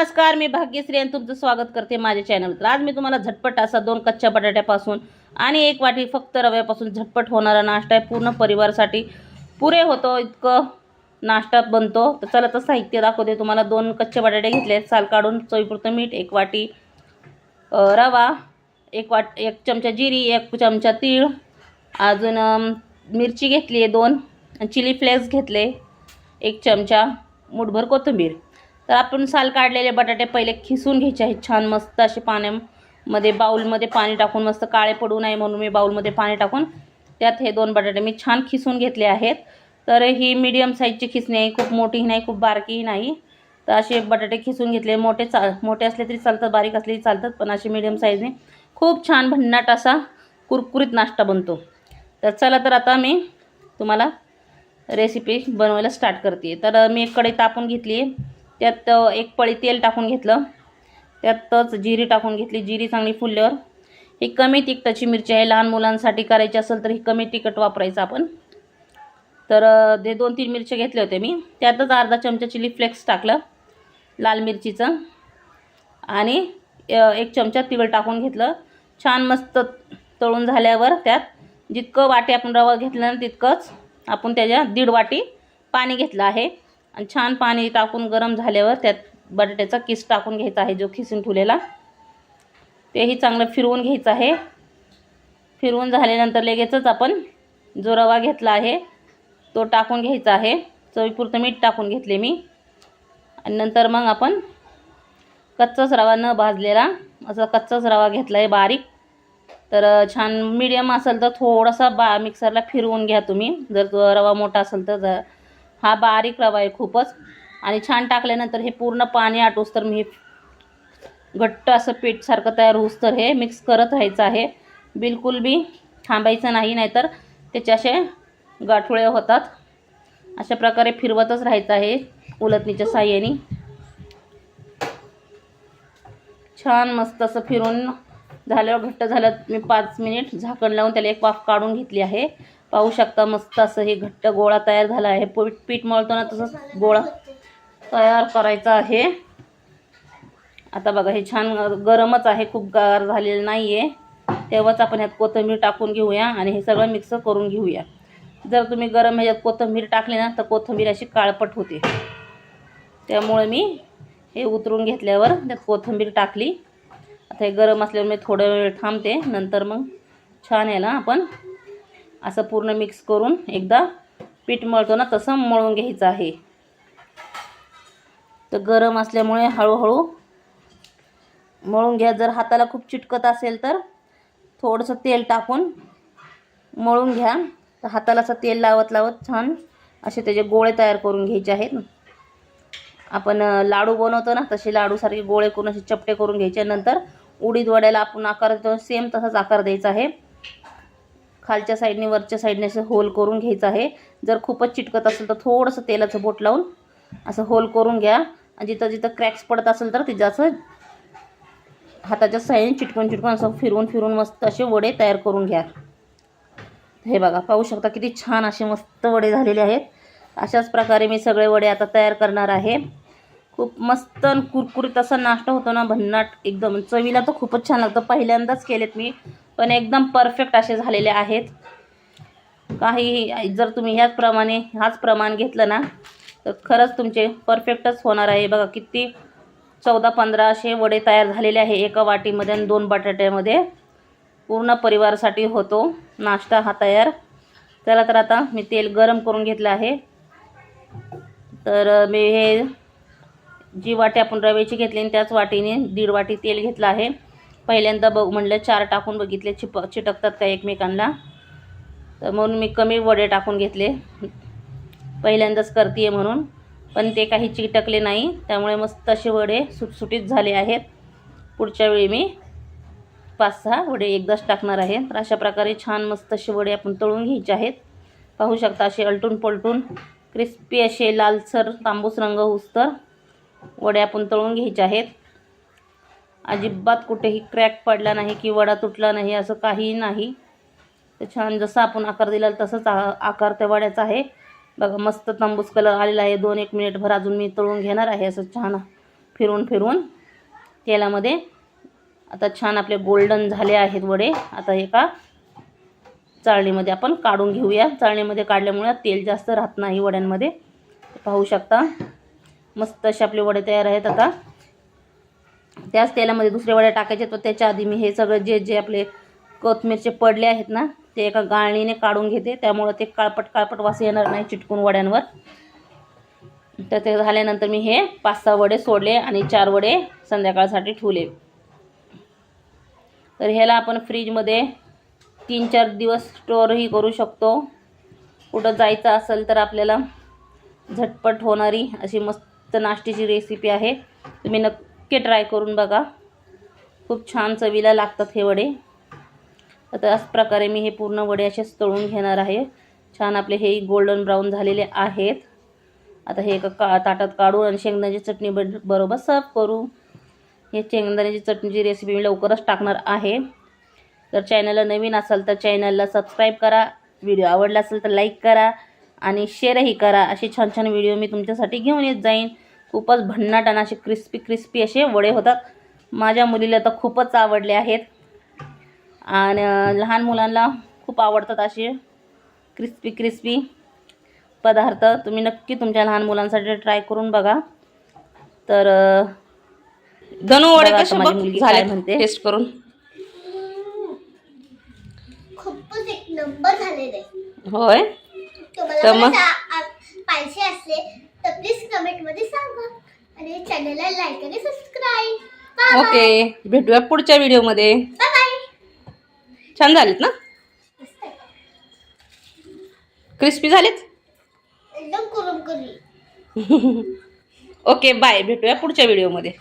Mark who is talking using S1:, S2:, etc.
S1: नमस्कार मी भाग्यश्री आणि तुमचं स्वागत करते माझ्या चॅनल तर आज मी तुम्हाला झटपट असा दोन कच्च्या बटाट्यापासून आणि एक वाटी फक्त रव्यापासून झटपट होणारा नाश्ता आहे. पूर्ण परिवारासाठी पुरे होतो इतकं नाश्ता बनतो. तर चला तर साहित्य दाखवते तुम्हाला. दोन कच्चे बटाटे घेतले साल काढून चवीपुरतं मीठ एक वाटी रवा एक वाट एक चमचा जिरी एक चमचा तीळ अजून मिरची घेतली आहे दोन चिली फ्लेक्स घेतले एक चमचा मुठभर कोथिंबीर. तर आपण साल काढलेले बटाटे पहिले खिसून घ्यायचे आहेत छान मस्त असे पाण्यामध्ये बाऊलमध्ये पाणी टाकून मस्त काळे पडू नये म्हणून मी बाऊलमध्ये पाणी टाकून त्यात हे दोन बटाटे मी छान खिसून घेतले आहेत. तर ही मीडियम साईजची खिसणी आहे खूप मोठीही नाही खूप बारकीही नाही. तर असे बटाटे खिसून घेतले मोठे चा मोठे असले तरी चालतात बारीक असले तरी चालतात पण असे मीडियम साईजने खूप छान भन्नाट असा कुरकुरीत नाश्ता बनतो. तर चला तर आता मी तुम्हाला रेसिपी बनवायला स्टार्ट करते. तर मी एक कढई तापून घेतली आहे. त्यात एक पळी तेल टाकून घेतलं. त्यातच जिरी टाकून घेतली. जिरी चांगली फुलल्यावर. ही कमी तिखटाची मिरची आहे. लहान मुलांसाठी करायची असेल तर ही कमी तिखट वापरायचं आपण. तर ते दोन तीन मिरच्या घेतल्या होत्या मी. त्यातच अर्धा चमचा चिली फ्लेक्स टाकलं. लाल मिरचीचं. आणि एक चमचा तिळ टाकून घेतलं. छान मस्त तळून झाल्यावर त्यात जितकं वाटी आपण रवा घेतलं ना तितकंच आपण त्याच्या दीड वाटी पाणी घेतलं आहे. आणि छान पाणी टाकून गरम झाल्यावर त्यात बटाट्याचा किस टाकून घ्यायचा आहे जो खिसून ठेवलेला. तेही चांगलं फिरवून घ्यायचं आहे. फिरवून झाल्यानंतर लगेचच आपण जो रवा घेतला आहे तो टाकून घ्यायचा आहे. चवीपुरतं मीठ टाकून घेतले मी. आणि नंतर मग आपण कच्चाच रवा न भाजलेला असा कच्चाच रवा घेतला आहे बारीक. तर छान मीडियम असेल तर थोडासा बा मिक्सरला फिरवून घ्या तुम्ही. जर तो रवा मोठा असेल तर हा बारीक रवा आहे खूपच. आणि छान टाकल्यानंतर हे पूर्ण पाणी आटोस तर मी घट्ट असं पीठसारखं तयार होऊस तर हे मिक्स करत राहायचं आहे. बिलकुल बी थांबायचं नाही नाहीतर त्याचे असे गाठोळे होतात. अशा प्रकारे फिरवतच राहायचं आहे उलटणीच्या साह्याने. छान मस्त असं फिरून झाल्यावर घट्ट झालं. मी पाच मिनिट झाकण लावून त्याला एक वाफ काढून घेतली आहे. पाहू शकता मस्त असं हे घट्ट गोळा तयार झाला आहे. पीठ पीठ मळतो ना तसंच गोळा तयार करायचा आहे. आता बघा हे छान गरमच आहे. खूप गार झालेलं नाही आहे तेव्हाच आपण ह्यात कोथिंबीर टाकून घेऊया आणि हे सगळं मिक्स करून घेऊया. जर तुम्ही गरम ह्याच्यात कोथिंबीर टाकली ना तर कोथिंबीर अशी काळपट होते. त्यामुळे मी हे उतरून घेतल्यावर त्यात कोथिंबीर टाकली. आता हे गरम असल्यामुळे मी थोडा वेळ थांबते. नंतर मग छान याला आपण असं पूर्ण मिक्स करून एकदा पीठ मळतो ना तसं मळून घ्यायचं आहे. तर गरम असल्यामुळे हळूहळू मळून घ्या. जर हाताला खूप चिटकत असेल तर थोडंसं तेल टाकून मळून घ्या. तर हाताला असं तेल लावत लावत छान असे त्याचे गोळे तयार करून घ्यायचे आहेत. आपण लाडू बनवतो ना तसे लाडूसारखे गोळे करून असे चपटे करून घ्यायचे. नंतर उडीद वड्याला आपण आकार देतो. सेम तसाच आकार द्यायचा आहे. खालच्या साईडने वरच्या साईडने असं होल करून घ्यायचं आहे. जर खूपच चिटकत असेल तर थोडंसं तेलाचं बोट लावून असं होल करून घ्या. आणि जिथं जिथं क्रॅक्स पडत असेल तर तिथं असं हाताच्या साईडने चिटकून चिटकून असं फिरवून फिरवून मस्त असे वडे तयार करून घ्या. हे बघा पाहू शकता किती छान असे मस्त वडे झालेले आहेत. अशाच प्रकारे मी सगळे वडे आता तयार करणार आहे. खूप मस्त आणि कुरकुरीत असा नाश्ता होतो ना भन्नाट एकदम. चवीला तर खूपच छान लागतं. पहिल्यांदाच केलेत मी. पण एकदम परफेक्ट असे झालेले आहेत. काही जर तुम्ही ह्याचप्रमाणे हाच प्रमाण घेतलं ना तर खरंच तुमचे परफेक्टच होणार आहे. बघा किती चौदा पंधरा असे वडे तयार झालेले आहे एका वाटीमध्ये आणि दोन बटाट्यामध्ये. पूर्ण परिवारासाठी होतो नाश्ता हा तयार. चला तर आता मी तेल गरम करून घेतलं आहे. तर मी हे जी वाटी आपण रव्याची घेतली आणि त्याच वाटीने दीड वाटी तेल घेतलं आहे. पहिल्यांदा बघ म्हणलं चार टाकून बघितले चिप चिटकतात का एकमेकांना? तर म्हणून मी कमी वडे टाकून घेतले. पहिल्यांदाच करते म्हणून. पण ते काही चिटकले नाही त्यामुळे मस्त असे वडे सुटसुटीत झाले आहेत. पुढच्या वेळी मी पाच सहा वडे एकदाच टाकणार आहे. तर अशा प्रकारे छान मस्त असे वडे आपण तळून घ्यायचे आहेत. पाहू शकता असे अलटून पलटून क्रिस्पी असे लालसर तांबूस रंग उस्तर वडे आपण तळून घ्यायचे आहेत. अजिबात कुठेही क्रॅक पडला नाही की वडा तुटला नाही असं काहीही नाही. तर छान जसं आपण आकार दिला तसंच आ आकार त्या वड्याचा आहे. बघा मस्त तांबूस कलर आलेला आहे. दोन एक मिनिटभर अजून मी तळून घेणार आहे असं छान फिरून फिरून तेलामध्ये. आता छान आपले गोल्डन झाले आहेत वडे. आता एका चाळणीमध्ये आपण काढून घेऊया. चाळणीमध्ये काढल्यामुळे तेल जास्त राहत नाही वड्यांमध्ये. पाहू शकता. मस्त असे आपले वडे तयार आहेत आता. त्याच तेलामध्ये दुसरे वड्या टाकायचे तर त्याच्या आधी मी हे सगळं जे जे आपले कोथमीरचे पडले आहेत ना ते एका गाळणीने काढून घेते. त्यामुळं ते काळपट काळपट वास येणार नाही चिटकून वड्यांवर. तर ते झाल्यानंतर मी हे पाच सहा वडे सोडले आणि चार वडे संध्याकाळसाठी ठेवले. तर ह्याला आपण फ्रीजमध्ये तीन चार दिवस स्टोअरही करू शकतो. कुठं जायचं असेल तर आपल्याला झटपट होणारी अशी मस्त नाश्त्याची रेसिपी आहे. तुम्ही नक्की ट्राय करून बघा. खूप छान चवीला लागतात हे वडे. तर अशा प्रकारे मी हे पूर्ण वडे असेच तळून घेणार आहे. छान आपले हे गोल्डन ब्राऊन झालेले आहेत. आता हे एका का ताटात काढून आणि शेंगदाण्याची चटणी ब बरोबर सर्व करू. हे शेंगदाण्याची चटणीची रेसिपी मी लवकरच टाकणार आहे. जर चॅनलला नवीन असाल तर चॅनलला सबस्क्राईब करा. व्हिडिओ आवडला असेल तर लाईक करा आणि शेअरही करा. असे छान छान व्हिडिओ मी तुमच्यासाठी घेऊन येत जाईन. खूपच भन्नाट आणि असे क्रिस्पी क्रिस्पी असे वडे होतात. माझ्या मुलीला तर खूपच आवडले आहेत. आणि लहान मुलांना खूप आवडतात असे क्रिस्पी क्रिस्पी पदार्थ. तुम्ही नक्की तुमच्या लहान मुलांसाठी ट्राय करून बघा. तर
S2: धनु वडे कसे
S1: मुलगी
S2: झाले
S1: म्हणते.
S2: टेस्ट करून.
S3: खूपच एक नंबर झालेले.
S2: होय?
S3: तुम्हाला
S2: तर मग?
S3: असले प्लीज कमेंटमध्ये सांगा. आणि चॅनलला लाईक आणि सबस्क्राईब बाय
S2: ओके भेटूया पुढच्या व्हिडिओमध्ये
S3: बाय
S2: छान झालेत ना? क्रिस्पी झालेत?
S3: एकदम कुरम करी
S2: ओके बाय भेटूया पुढच्या व्हिडिओमध्ये